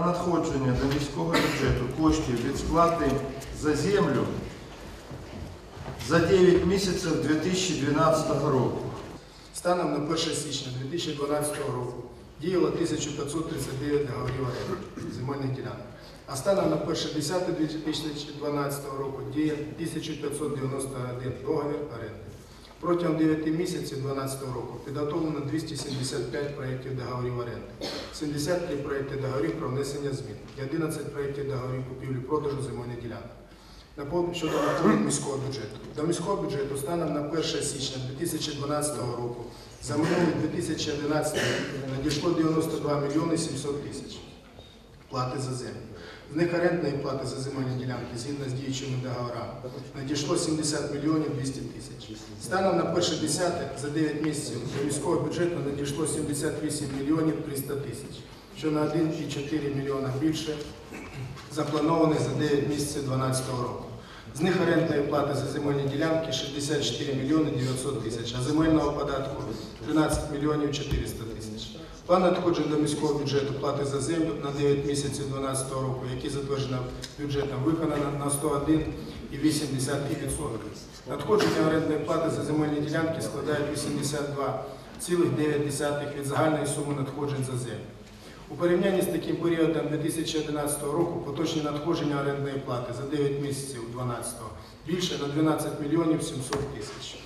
надходження до міського бюджету коштів від сплати за землю за 9 місяців 2012 року. Станом на 1 січня 2012 року діяло 1539 договорів оренди земельних ділянок. А станом на 1.10.2012 року діє 1591 договір оренди. Протягом 9 місяців 2012 року підготовлено 275 проєктів договорів оренди, 73 проєкти договорів про внесення змін і 11 проєктів договорів купівлі-продажу земельних ділянок. Напомню, щодо наповнення міського бюджету. До міського бюджету станом на 1 січня 2012 року за минулий 2011 рік надійшло 92 мільйони 700 тисяч плати за землю. З них орендної плати за земельні ділянки згідно з діючими договорами надійшло 70 мільйонів 200 тисяч. Станом на 1.10 за 9 місяців до міського бюджету надійшло 78 мільйонів 300 тисяч, що на 1,4 мільйона більше запланованих за 9 місяців 2012 року. З них орендної плати за земельні ділянки 64 мільйони 900 тисяч, а земельного податку 13 мільйонів 400 тисяч. План надходжень до міського бюджету плати за землю на 9 місяців 2012 року, які затверджено бюджетом, виконано на 101,8%. Надходження орендної плати за земельні ділянки складають 82,9% від загальної суми надходжень за землю. У порівнянні з таким періодом 2011 року поточні надходження орендної плати за 9 місяців 2012 більше на 12 мільйонів 700 тисяч.